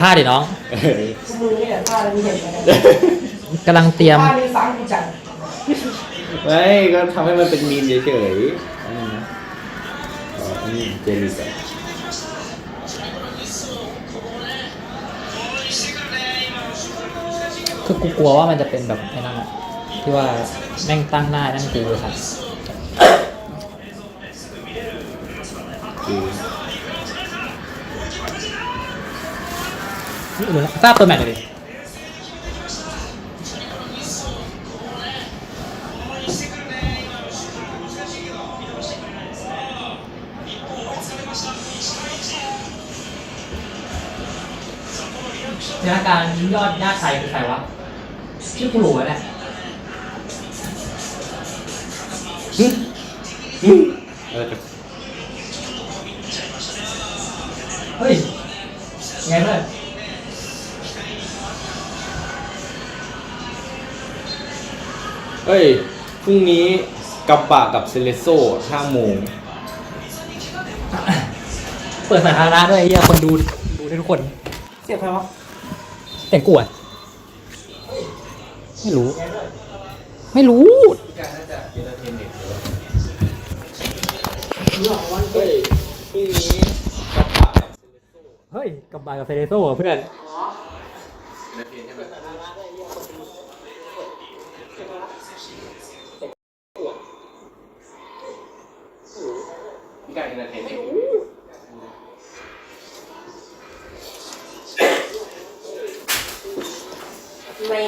ผ้าดิน้องเออมือเนี่ยผ้าอะไรมีเห็นไหมกำลังเตรียม ผ้านี่ซ้ำกูจังไม่ก็ทำให้มันเป็นมีมเฉยๆอันนี้นะอ๋ออันนี้เจลิสอะคือกูกลัวว่ามันจะเป็นแบบไอ้นั่นอะที่ว่าแม่งตั้งหน้านั่งกูเลยครับคือ หรือทราบตัวแมทเลยดิเนื้อการยอดญาติใครคือใครวะชื่อกูหลูเนี่ยเออเฮ้ยไงเพื่อน เฮ้ย พรุ่งนี้กับปะกับเซเลโซ่ห้าโมงเปิดสาธารณะด้วยไอ้เหี้ยคนดูดูได้ทุกคนเสียบใครวะแต่งกูอะไม่รู้ ไม่รู้เฮ้ย พรุ่งนี้กับปะกับเซเลโซ่เฮ้ยกับบายกับเซเลโซ่อะเพื่อน พี่การเอนเตอร์เทนเองไม่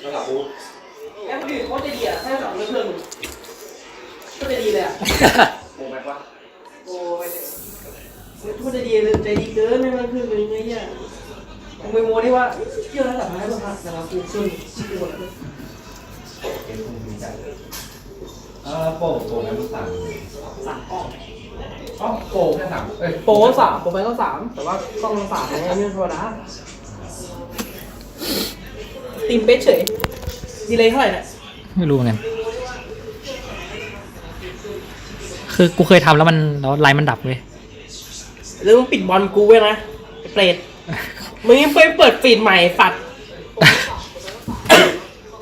แล้วหลับปุ๊บแล้วคนอื่นเขาจะดีอะให้สองเรื่องเพื่อนก็จะดีเลยอะโมแม็กวะโอ้ยพูดจะดีเลยใจดีเกินไม่มาขึ้นเลยไงเนี่ยผมไปโมที่ว่าเชื่อแล้วแต่มาให้ลูกค้าแต่เรากูขึ้นกูหมดเลยเป็นพรุ่งนี้จัดเออโป่งโป่งนั้นสั่งสามกล้อง อ๋อโป่งแค่สามเอ้ยโปรสามโปรไปก็สามแต่ว่ากล้องมันสามไงไม่ธรรมดาตีมเป๊ะเฉยดีเลยเท่าไหร่เนี่ยไม่รู้เหมือนกัน คือกูเคยทำแล้วมันแล้วไลน์มันดับเลยหรือมึงปิดบอลกูไว้นะไอ้เปรตมึงยังไปเปิดฟีดใหม่ฝัด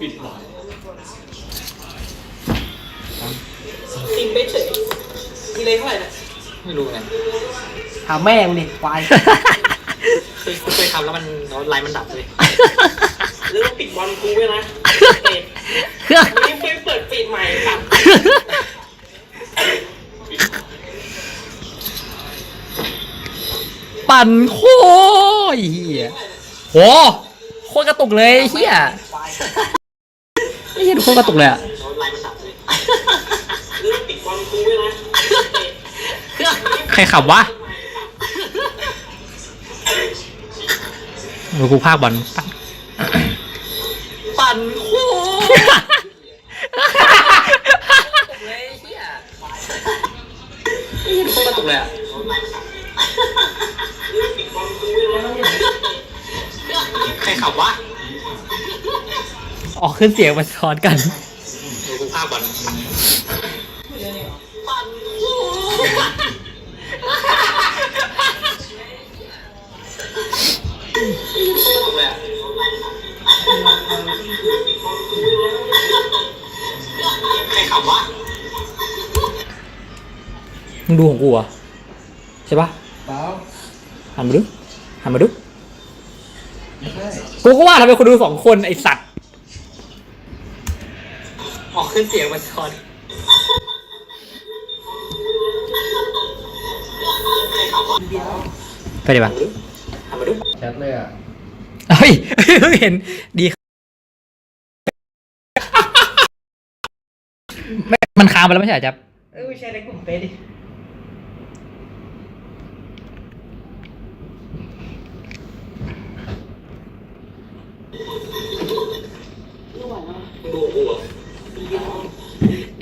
ปิดหน่อยตีมเป๊ะเฉยดีเลยเท่าไหร่เนี่ย ไม่รู้เหมือนกันถามแม่มึงดิควายคือกูเคยทำแล้วมันแล้วไลน์มันดับเลยหรือมึงปิดบอลกูไว้นะเปรตมึงยังไปเปิดฟีดใหม่ฝัดปั่นโคตรเฮียโหโคตรกระตุกเลยเฮียไอ้เฮียโคตรกระตุกเลยอะ หรือมึงปิดบอลกูไว้นะเปรต ใครขับวะเดี๋ยวกูพากบอลปั่นปั่นโคตรเลยเฮียไอ้เฮียโคตรกระตุกเลยอะใครขับวะ ออกขึ้นเสียงมันซ้อนกันดูภาพก่อนใค มึงดูของกูเหรอะใช่ปะเปล่าหันมาดูหันมาดูไม่ใช่กูก็ว่าทำไมคนดูสองคนไอสัตว์ออกขึ้นเสียงมันซ้อนไปดิปะ หันมาดูแชทเลยอะ เฮ้ยเพิ่งเห็นดีไม่มันค้างไปแล้วไม่ใช่เหรอจ๊บเอ้ยไม่ในกลุ่มเฟซดิ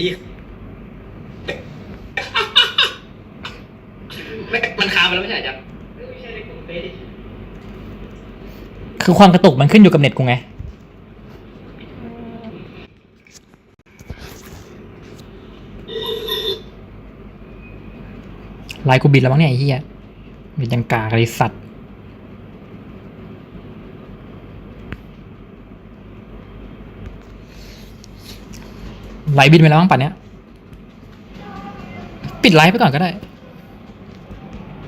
ดีไม่มันค้างไปแล้วไม่ใช่เหรอจ๊บเอ้ยไม่ใช่ในกลุ่มเฟซดิ คือความกระตุกมันขึ้นอยู่กับเน็ตกูไง ไลน์กูบิดแล้วมั้งเนี่ยไอ้เหี้ยบิดยังกากริสัตว์ไลน์บิดไปแล้วมั้งป่ะเนี้ย ปิดไลน์ไปก่อนก็ได้